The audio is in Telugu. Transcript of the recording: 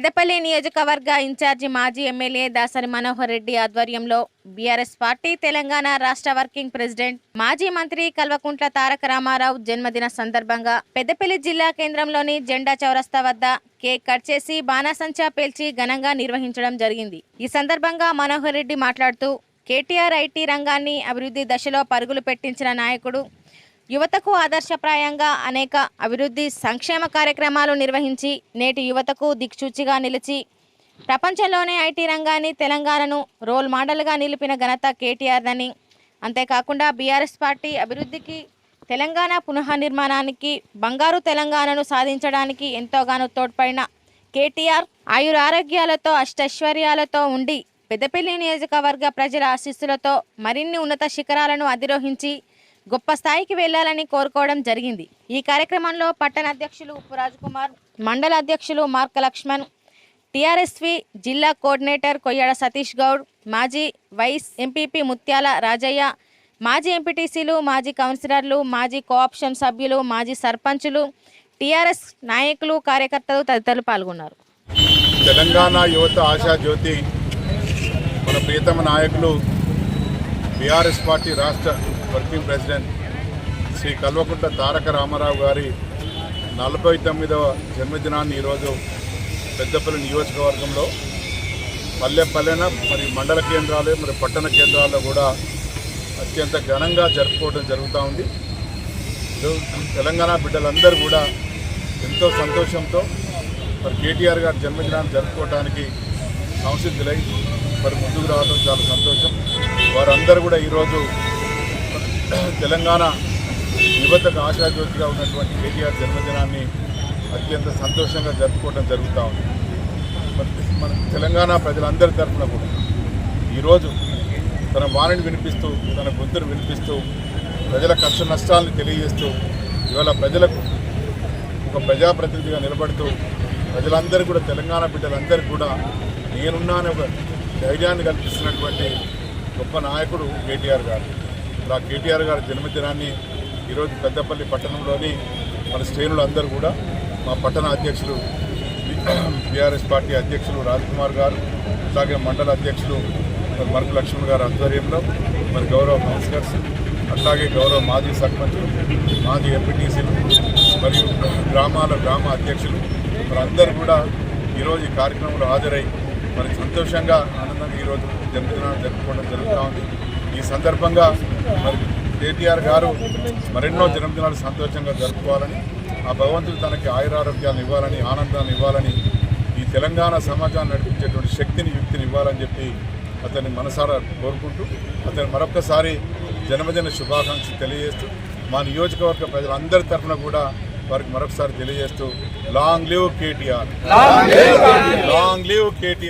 పెద్దపల్లి నియోజకవర్గ ఇన్ఛార్జి మాజీ ఎమ్మెల్యే దాసరి మనోహర్ రెడ్డి ఆధ్వర్యంలో బీఆర్ఎస్ పార్టీ తెలంగాణ రాష్ట్ర వర్కింగ్ ప్రెసిడెంట్ మాజీ మంత్రి కల్వకుంట్ల తారక రామారావు జన్మదిన సందర్భంగా పెద్దపల్లి జిల్లా కేంద్రంలోని జెండా చౌరస్తా వద్ద కేక్ కట్ చేసి బాణాసంచా పేల్చి ఘనంగా నిర్వహించడం జరిగింది. ఈ సందర్భంగా మనోహర్ రెడ్డి మాట్లాడుతూ కేటీఆర్ ఐటీ రంగాన్ని అభివృద్ధి దశలో పరుగులు పెట్టించిన నాయకుడు యువతకు ఆదర్శప్రాయంగా అనేక అభివృద్ధి సంక్షేమ కార్యక్రమాలు నిర్వహించి నేటి యువతకు దిక్సూచిగా నిలిచి ప్రపంచంలోనే ఐటీ రంగాన్ని తెలంగాణను రోల్ మోడల్గా నిలిపిన ఘనత కేటీఆర్దని. అంతేకాకుండా బీఆర్ఎస్ పార్టీ అభివృద్ధికి తెలంగాణ పునఃనిర్మాణానికి బంగారు తెలంగాణను సాధించడానికి ఎంతోగానో తోడ్పడిన కేటీఆర్ ఆయురారోగ్యాలతో అష్టైశ్వర్యాలతో ఉండి పెద్దపల్లి నియోజకవర్గ ప్రజల ఆశీస్సులతో మరిన్ని ఉన్నత శిఖరాలను అధిరోహించి గొప్ప స్థాయికి వెళ్ళాలని కోరుకోవడం జరిగింది. ఈ కార్యక్రమంలో పట్టణ అధ్యక్షులు ఉప్పు కుమార్ మండల అధ్యక్షులు మార్క లక్ష్మణ్ టీఆర్ఎస్వి జిల్లా కోఆర్డినేటర్ కొయ్యాడ సతీష్ గౌడ్ మాజీ వైస్ ఎంపీపీ ముత్యాల రాజయ్య మాజీ ఎంపీటీసీలు మాజీ కౌన్సిలర్లు మాజీ కోఆప్షన్ సభ్యులు మాజీ సర్పంచులు టీఆర్ఎస్ నాయకులు కార్యకర్తలు తదితరులు పాల్గొన్నారు. తెలంగాణ యువత ఆశా జ్యోతి మన ప్రియతమ నాయకులు బీఆర్ఎస్ పార్టీ రాష్ట్ర వర్కింగ్ ప్రెసిడెంట్ శ్రీ కల్వకుంట్ల తారక రామారావు గారి నలభై తొమ్మిదవ జన్మదినాన్ని ఈరోజు పెద్దపల్లి నియోజకవర్గంలో పల్లె పల్లెన మరి మండల కేంద్రాలు మరి పట్టణ కేంద్రాల్లో కూడా అత్యంత ఘనంగా జరుపుకోవడం జరుగుతూ ఉంది. తెలంగాణ బిడ్డలందరూ కూడా ఎంతో సంతోషంతో మరి కేటీఆర్ గారి జన్మదినాన్ని జరుపుకోవడానికి సంసిద్ధులై మరి ముందుకు రావడం చాలా సంతోషం. వారందరూ కూడా ఈరోజు తెలంగాణ యువతకు ఆశాజ్యోతిగా ఉన్నటువంటి కేటీఆర్ జన్మదినాన్ని అత్యంత సంతోషంగా జరుపుకోవడం జరుగుతూ ఉంది. మరి మన తెలంగాణ ప్రజలందరి తరఫున కూడా ఈరోజు తన వాణిని వినిపిస్తూ తన గొంతును వినిపిస్తూ ప్రజల కష్ట నష్టాలను తెలియజేస్తూ ఇవాళ ప్రజలకు ఒక ప్రజాప్రతినిధిగా నిలబడుతూ ప్రజలందరూ కూడా తెలంగాణ బిడ్డలందరికీ కూడా నేనున్నానే ఒక ధైర్యాన్ని కల్పిస్తున్నటువంటి గొప్ప నాయకుడు కేటీఆర్ గారు. ఇప్పుడు ఆ కేటీఆర్ గారి జన్మదినాన్ని ఈరోజు పెద్దపల్లి పట్టణంలోని మన శ్రేణులు అందరూ కూడా మా పట్టణ అధ్యక్షులు బీఆర్ఎస్ పార్టీ అధ్యక్షులు రాజ్కుమార్ గారు అలాగే మండల అధ్యక్షులు మరి మరకు లక్ష్మణ్ గారి ఆధ్వర్యంలో మరి గౌరవ కౌన్సిలర్స్ అట్లాగే గౌరవ మాజీ సర్పంచులు మాజీ ఎంపీటీసీలు మరియు గ్రామాల గ్రామ అధ్యక్షులు మరి అందరూ కూడా ఈరోజు ఈ కార్యక్రమంలో హాజరై మరి సంతోషంగా ఆనందంగా ఈరోజు జన్మదినాన్ని జరుపుకోవడం జరుగుతూ ఉంది. ఈ సందర్భంగా మరి కేటీఆర్ గారు మరెన్నో జన్మదినాలు సంతోషంగా జరుపుకోవాలని ఆ భగవంతుడు తనకి ఆయురారోగ్యాలను ఇవ్వాలని ఆనందాన్ని ఇవ్వాలని ఈ తెలంగాణ సమాజాన్ని నడిపించేటువంటి శక్తిని యుక్తిని ఇవ్వాలని చెప్పి అతన్ని మనసారా కోరుకుంటూ అతను మరొకసారి జన్మదిన శుభాకాంక్షలు తెలియజేస్తూ మా నియోజకవర్గ ప్రజలందరి తరఫున కూడా వారికి మరొకసారి తెలియజేస్తూ long live KTR! Long live KTR!